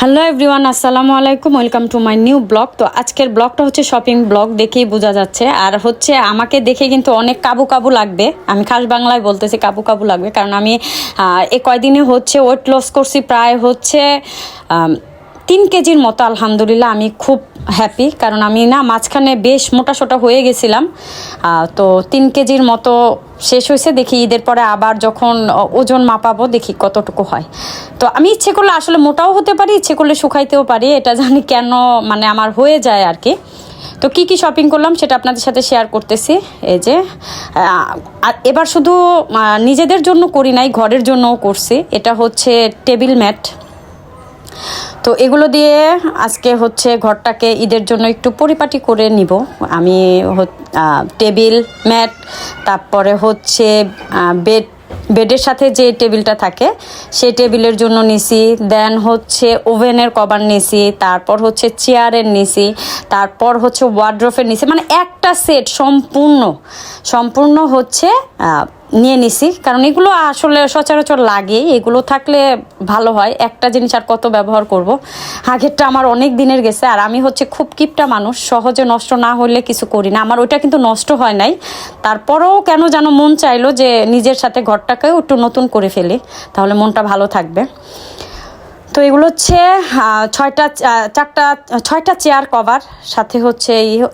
Hello everyone আসসালামু আলাইকুম welcome to my new blog তো আজকের ব্লগটা হচ্ছে শপিং ব্লগ দেখেই বোঝা যাচ্ছে। আর হচ্ছে আমাকে দেখে কিন্তু অনেক কাবু কাবু লাগবে। আমি খাস বাংলায় বলতেছি কাবু কাবু লাগবে। কারণ আমি এ কয়দিনে হচ্ছে ওয়েট লস করছি প্রায় হচ্ছে তিন কেজির মতো, আলহামদুলিল্লাহ, আমি খুব হ্যাপি কারণ আমি না, মাঝখানে বেশ মোটা সোটা হয়ে গেছিলাম। তো তিন কেজির মতো শেষ হয়েছে, দেখি ঈদের পরে আবার যখন ওজন মাপাবো, দেখি কতটুকু হয়। তো আমি ইচ্ছে করলে আসলে মোটাও হতে পারি, ইচ্ছে করলে শুকাইতেও পারি, এটা জানি কেন মানে আমার হয়ে যায় আর কি। তো কি কি শপিং করলাম, সেটা আপনাদের সাথে শেয়ার করতেছি। এই যে এবার শুধু নিজেদের জন্য করি নাই, ঘরের জন্যও করছি। এটা হচ্ছে টেবিল ম্যাট তো এগুলো দিয়ে আজকে হচ্ছে ঘরটাকে ঈদের জন্য একটু পরিপাটি করে নিব। আমি টেবিল, ম্যাট, তারপরে হচ্ছে বেড, বেডের সাথে যে টেবিলটা থাকে, সেই টেবিলের জন্য নিছি। দেন হচ্ছে ওভেনের কভার নিছি, তারপর হচ্ছে চেয়ারের নিছি, তারপর হচ্ছে ওয়ার্ড্রফের নিছি। মানে একটা সেট সম্পূর্ণ সম্পূর্ণ হচ্ছে নিয়ে নিছি। কারণ এগুলো আসলে সচরাচর লাগে এগুলো থাকলে ভালো হয়। একটা জিনিস আর কত ব্যবহার করব। আগেরটা আমার অনেক দিনের গেছে। আর আমি হচ্ছে খুব কিপটা মানুষ। সহজে নষ্ট না হলে কিছু করি না। আমার ওইটা কিন্তু নষ্ট হয় নাই। তারপরেও কেন যেন মন চাইলো যে নিজের সাথে ঘরটাকেও একটু নতুন করে ফেলি। তাহলে মনটা ভালো থাকবে। তো এগুলো হচ্ছে ছয়টা চারটা, ছয়টা চেয়ার কভার। সাথে হচ্ছে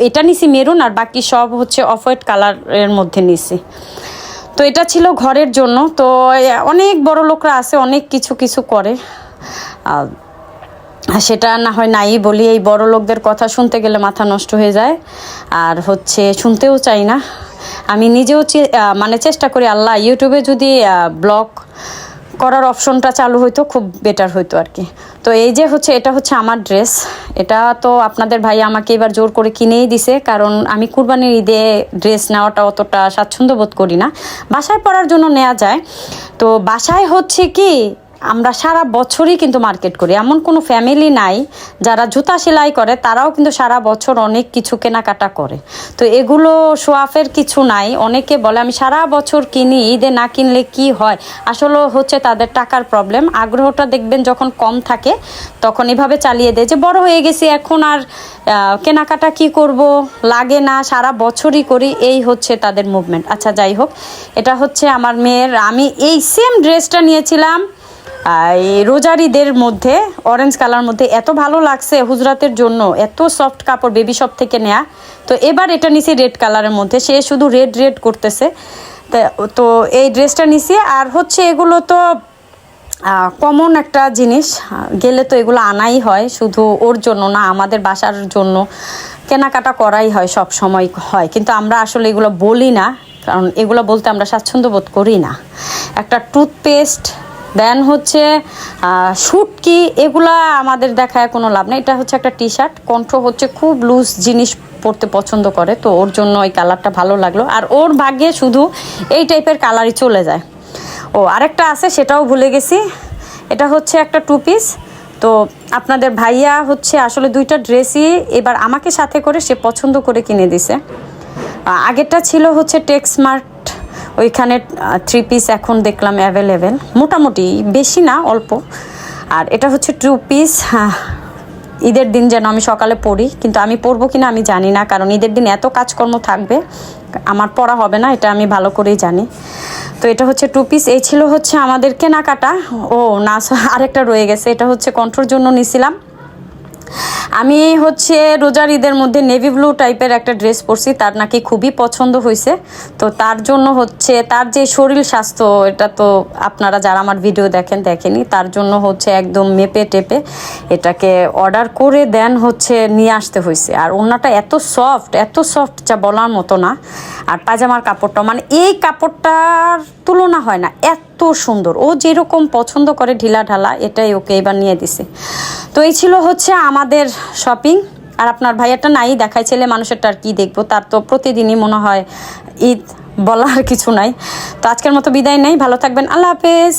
এটা নিছি মেরুন আর বাকি সব হচ্ছে অফ হোয়াইট কালারের মধ্যে নিছি। তো এটা ছিল ঘরের জন্য। তো অনেক বড় লোকরা আছে, অনেক কিছু কিছু করে। সেটা না হয় নাই বলি, এই বড় লোকদের কথা শুনতে গেলে মাথা নষ্ট হয়ে যায়। আর হচ্ছে, শুনতেও চাই না। আমি নিজেও মানে চেষ্টা করি, আল্লাহ, ইউটিউবে যদি ব্লগ করার অপশনটা চালু হইতো, খুব বেটার হইতো আর কি। তো এই যে হচ্ছে, এটা হচ্ছে আমার ড্রেস এটা তো আপনাদের ভাই আমাকে এবার জোর করে কিনেই দিছে, কারণ আমি কুরবানির ঈদে ড্রেস নেওয়াটা অতটা স্বাচ্ছন্দ্য বোধ করি না। বাসায় পরার জন্য নেওয়া যায়। তো বাসায় হচ্ছে কি আমরা সারা বছরই কিন্তু মার্কেট করি। এমন কোনো ফ্যামিলি নাই, যারা জুতা সেলাই করে, তারাও কিন্তু সারা বছর অনেক কিছু কেনাকাটা করে। তো এগুলো সোয়াফের কিছু নাই। অনেকে বলে, আমি সারা বছর কিনি, ঈদে না কিনলে কি হয়? আসলে হচ্ছে তাদের টাকার প্রবলেম আগ্রহটা দেখবেন যখন কম থাকে, তখন এভাবে চালিয়ে দেয় যে, বড় হয়ে গেছি, এখন আর কেনাকাটা কি করব? লাগে না, সারা বছরই করি। এই হচ্ছে তাদের মুভমেন্ট আচ্ছা যাই হোক, এটা হচ্ছে আমার মেয়ের, আমি এই সেম ড্রেসটা নিয়েছিলাম। রোজার ঈদের মধ্যে অরেঞ্জ কালার মধ্যে এত ভালো লাগছে হুজরাতের জন্য, এত সফট কাপড় বেবি শপ থেকে নেয়া। তো এবার এটা নিছি রেড কালারের মধ্যে, সে শুধু রেড রেড করতেছে। তা- তো এই ড্রেসটা নিছি, আর হচ্ছে এগুলো তো কমন একটা জিনিস গেলে তো এগুলো আনাই হয়, শুধু ওর জন্য না, আমাদের বাসার জন্য। কেনাকাটা করাই হয়, সব সময় হয়, কিন্তু আমরা আসলে এগুলো বলি না, কারণ এগুলো বলতে আমরা স্বাচ্ছন্দ্য বোধ করি না। একটা টুথপেস্ট দেন হচ্ছে শুটকি, এগুলা আমাদের দেখায় কোনো লাভ নেই। এটা হচ্ছে একটা টি শার্ট কণ্ঠ হচ্ছে খুব লুজ জিনিস পরতে পছন্দ করে, তো ওর জন্য ওই কালারটা ভালো লাগল। আর ওর ভাগ্যে শুধু এই টাইপের কালারই চলে যায়। ও, আরেকটা আছে, সেটাও ভুলে গেছি। এটা হচ্ছে একটা টু পিস তো আপনাদের ভাইয়া হচ্ছে আসলে দুইটা ড্রেসই এবার আমাকে সাথে করে সে পছন্দ করে কিনে দিছে। আগেরটা ছিল হচ্ছে টেক্সমার্ট ওইখানে থ্রি পিস এখন দেখলাম অ্যাভেলেবেল মোটামুটি বেশি না, অল্প। আর এটা হচ্ছে টু পিস ঈদের দিন যেন আমি সকালে পড়ি, কিন্তু আমি পড়ব কিনা আমি জানি না, কারণ ঈদের দিন এত কাজকর্ম থাকবে, আমার পড়া হবে না, এটা আমি ভালো করেই জানি। তো এটা হচ্ছে টু পিস এই ছিল হচ্ছে আমাদের কেনাকাটা। ও, না, আরেকটা রয়ে গেছে, এটা হচ্ছে কণ্ঠর জন্য নিছিলাম। আমি হচ্ছে রোজার ঈদের মধ্যে নেভি ব্লু টাইপের একটা ড্রেস পরছি, তার নাকি খুবই পছন্দ হয়েছে। তো তার জন্য হচ্ছে, তার যে শরীর স্বাস্থ্য, এটা তো আপনারা যারা আমার ভিডিও দেখেন, দেখেনি, তার জন্য হচ্ছে একদম মেপে টেপে এটাকে অর্ডার করে দেন হচ্ছে নিয়ে আসতে হয়েছে। আর ওনাটা এত সফট এত সফট যা বলার মতো না। আর পাজামার কাপড়টা মানে এই কাপড়টার তুলনা হয় না, এত সুন্দর। ও যেরকম পছন্দ করে ঢিলা ঢালা, এটাই ওকে এবার নিয়ে দিছে। তো এই ছিল হচ্ছে আমাদের শপিং আর আপনার ভাইয়াটা নাই, দেখায় ছেলে, মানুষেরটা আর কি দেখব? তার তো প্রতিদিনই মনে হয় ঈদ বলার কিছু নাই। তো আজকের মতো বিদায় নেই, ভালো থাকবেন, আল্লাহ হাফেজ।